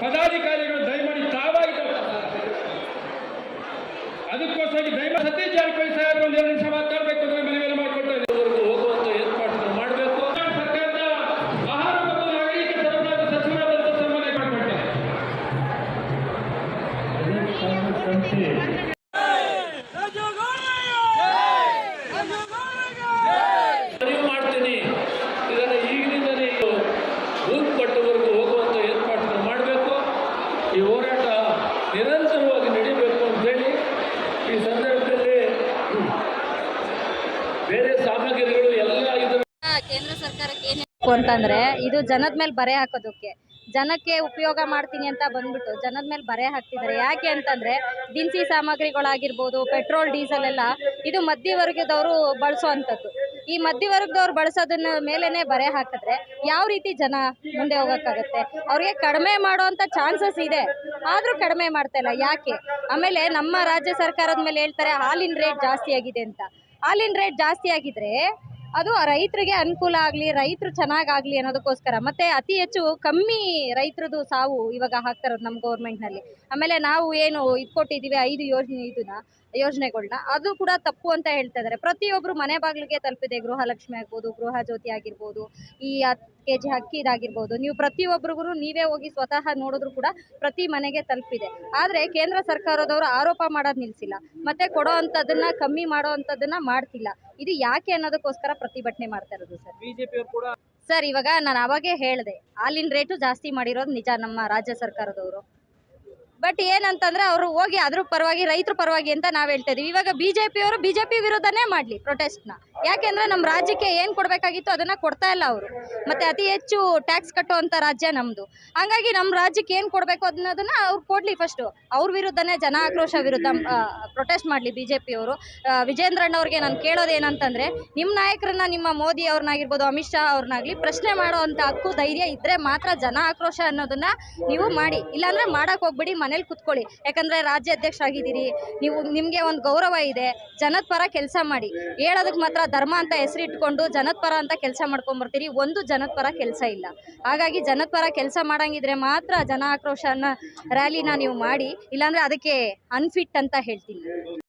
ಪದಾಧಿಕಾರಿಗಳು ದಯಮಾಡಿ ತಾವಾಗಿ ಅದಕ್ಕೋಸ್ಕರ ದಯಮಾಡಿ ಸತೀಶ್ ಜಾರಕಿಹೊಳಿ ಸಾಹೇಬರು ಒಂದು ಎರಡು ನಿಮಿಷ ಮಾತಾಡಬೇಕು ನಿರಂತರವಾಗಿ ನಡೀಬೇಕು ಅಂತೇಳಿ ಈ ಸಂದರ್ಭದಲ್ಲಿ ಬೇರೆ ಸಾಮಗ್ರಿಗಳು ಎಲ್ಲ ಇದರ ಕೇಂದ್ರ ಸರ್ಕಾರಕ್ಕೆ ಏನು ಅಂತಂದ್ರೆ ಇದು ಜನದ ಮೇಲೆ ಬರೆ ಹಾಕೋದಕ್ಕೆ. ಜನಕ್ಕೆ ಉಪಯೋಗ ಮಾಡ್ತೀನಿ ಅಂತ ಬಂದ್ಬಿಟ್ಟು ಜನದ ಮೇಲೆ ಬರೆ ಹಾಕ್ತಿದ್ದಾರೆ ಯಾಕೆ ಅಂತಂದ್ರೆ ದಿನಸಿ ಸಾಮಗ್ರಿಗಳಾಗಿರ್ಬೋದು, ಪೆಟ್ರೋಲ್, ಡೀಸೆಲ್ ಎಲ್ಲ ಇದು ಮಧ್ಯವರ್ಗದವರು ಬಳಸೋ ಅಂಥದ್ದು. ಈ ಮಧ್ಯವರ್ಗದವ್ರು ಬಳಸೋದನ್ನ ಮೇಲೇನೆ ಬರೆ ಹಾಕಿದ್ರೆ ಯಾವ ರೀತಿ ಜನ ಮುಂದೆ ಹೋಗಕ್ಕಾಗುತ್ತೆ? ಅವ್ರಿಗೆ ಕಡಿಮೆ ಮಾಡುವಂತ ಚಾನ್ಸಸ್ ಇದೆ. ಆದ್ರೂ ಕಡಿಮೆ ಮಾಡ್ತಾ ಇಲ್ಲ. ಯಾಕೆ? ಆಮೇಲೆ ನಮ್ಮ ರಾಜ್ಯ ಸರ್ಕಾರದ ಮೇಲೆ ಹೇಳ್ತಾರೆ ಹಾಲಿನ ರೇಟ್ ಜಾಸ್ತಿ ಆಗಿದೆ ಅಂತ. ಹಾಲಿನ ರೇಟ್ ಜಾಸ್ತಿ ಆಗಿದ್ರೆ ಅದು ರೈತರಿಗೆ ಅನುಕೂಲ ಆಗಲಿ, ರೈತರು ಚೆನ್ನಾಗಾಗಲಿ ಅನ್ನೋದಕ್ಕೋಸ್ಕರ. ಮತ್ತೆ ಅತಿ ಹೆಚ್ಚು ಕಮ್ಮಿ ರೈತರದು ಸಾವು ಇವಾಗ ಹಾಕ್ತಾರೋದು ನಮ್ಮ ಗೌರ್ಮೆಂಟ್ನಲ್ಲಿ. ಆಮೇಲೆ ನಾವು ಏನು ಇದು ಕೊಟ್ಟಿದ್ದೀವಿ ಐದು ಯೋಜನೆ, ಇದನ್ನ ಯೋಜನೆಗಳನ್ನ ಅದು ಕೂಡ ತಪ್ಪು ಅಂತ ಹೇಳ್ತಾ ಇದ್ದಾರೆ. ಪ್ರತಿಯೊಬ್ಬರು ಮನೆ ಬಾಗಿಲಿಗೆ ತಲುಪಿದೆ, ಗೃಹಲಕ್ಷ್ಮಿ ಆಗ್ಬೋದು, ಗೃಹ ಜ್ಯೋತಿ ಆಗಿರ್ಬೋದು, ಈ ಹತ್ತು ಕೆ ಜಿ ಅಕ್ಕಿ ಇದಾಗಿರ್ಬೋದು. ನೀವು ಪ್ರತಿಯೊಬ್ಬರಿಗೂ ನೀವೇ ಹೋಗಿ ಸ್ವತಃ ನೋಡಿದ್ರು ಕೂಡ ಪ್ರತಿ ಮನೆಗೆ ತಲುಪಿದೆ. ಆದರೆ ಕೇಂದ್ರ ಸರ್ಕಾರದವರು ಆರೋಪ ಮಾಡೋದು ನಿಲ್ಲಿಸಿಲ್ಲ ಮತ್ತೆ ಕೊಡೋ ಅಂಥದ್ದನ್ನು, ಕಮ್ಮಿ ಮಾಡೋ ಅಂಥದ್ದನ್ನು ಮಾಡ್ತಿಲ್ಲ. ಇದು ಯಾಕೆ ಅನ್ನೋದಕ್ಕೋಸ್ಕರ ಪ್ರತಿಭಟನೆ ಮಾಡ್ತಾ ಇರೋದು ಸರ್? ಸರ್ ಇವಾಗ ನಾನು ಅವಾಗೇ ಹೇಳಿದೆ ಹಾಲಿನ ರೇಟು ಜಾಸ್ತಿ ಮಾಡಿರೋದು ನಿಜ ನಮ್ಮ ರಾಜ್ಯ ಸರ್ಕಾರದವರು. ಬಟ್ ಏನಂತಂದ್ರೆ ಅವರು ಹೋಗಿ ಅದ್ರ ಪರವಾಗಿ, ರೈತರ ಪರವಾಗಿ ಅಂತ ನಾವು ಹೇಳ್ತಾ ಇದೀವಿ. ಇವಾಗ ಬಿಜೆಪಿ ಅವರು ಬಿಜೆಪಿ ಮಾಡ್ಲಿ ಪ್ರೊಟೆಸ್ಟ್ ಪ್ರೊಟೆಸ್ಟ್ನ ಯಾಕೆಂದ್ರೆ ನಮ್ಮ ರಾಜ್ಯಕ್ಕೆ ಏನು ಕೊಡಬೇಕಾಗಿತ್ತು ಅದನ್ನ ಕೊಡ್ತಾ ಇಲ್ಲ ಅವರು. ಮತ್ತೆ ಅತಿ ಹೆಚ್ಚು ಟ್ಯಾಕ್ಸ್ ಕಟ್ಟುವಂಥ ರಾಜ್ಯ ನಮ್ಮದು ಹಂಗಾಗಿ ನಮ್ಮ ರಾಜ್ಯಕ್ಕೆ ಏನು ಕೊಡಬೇಕು ಅನ್ನೋದನ್ನ ಅವ್ರು ಕೊಡ್ಲಿ ಫಸ್ಟು ಅವ್ರ ವಿರುದ್ಧನೇ ಜನ ಆಕ್ರೋಶ ವಿರುದ್ಧ ಪ್ರೊಟೆಸ್ಟ್ ಮಾಡ್ಲಿ ಬಿಜೆಪಿ ಅವರು. ವಿಜೇಂದ್ರಣ್ಣ ಅವ್ರಿಗೆ ನಾನು ಕೇಳೋದು ಏನಂತಂದ್ರೆ ನಿಮ್ಮ ನಾಯಕರನ್ನ ನಿಮ್ಮ ಮೋದಿ ಅವ್ರನ್ನಾಗಿರ್ಬೋದು, ಅಮಿತ್ ಶಾ ಅವ್ರನ್ನಾಗ್ಲಿ ಪ್ರಶ್ನೆ ಮಾಡೋ ಹಕ್ಕು ಧೈರ್ಯ ಇದ್ರೆ ಮಾತ್ರ ಜನ ಆಕ್ರೋಶ ಅನ್ನೋದನ್ನ ನೀವು ಮಾಡಿ. ಇಲ್ಲಾಂದ್ರೆ ಮಾಡಕ್ ಹೋಗ್ಬಿಡಿ ಮನೇಲಿ ಕುತ್ಕೊಳ್ಳಿ. ಅಧ್ಯಕ್ಷ ರಾಜ್ಯಾಧ್ಯಕ್ಷರಾಗಿದ್ದೀರಿ. ನೀವು, ನಿಮಗೆ ಒಂದು ಗೌರವ ಇದೆ. ಜನದ ಪರ ಕೆಲಸ ಮಾಡಿ. ಹೇಳೋದಕ್ಕೆ ಮಾತ್ರ ಧರ್ಮ ಅಂತ ಹೆಸರಿಟ್ಕೊಂಡು ಜನದ ಪರ ಅಂತ ಕೆಲಸ ಮಾಡ್ಕೊಂಬರ್ತೀರಿ ಒಂದು ಜನದ ಪರ ಕೆಲಸ ಇಲ್ಲ. ಹಾಗಾಗಿ ಜನದ ಪರ ಕೆಲಸ ಮಾಡಂಗಿದ್ರೆ ಮಾತ್ರ ಜನ ಆಕ್ರೋಶನ ರ್ಯಾಲಿನ ನೀವು ಮಾಡಿ. ಇಲ್ಲಾಂದ್ರೆ ಅದಕ್ಕೆ ಅನ್ಫಿಟ್ ಅಂತ ಹೇಳ್ತೀನಿ.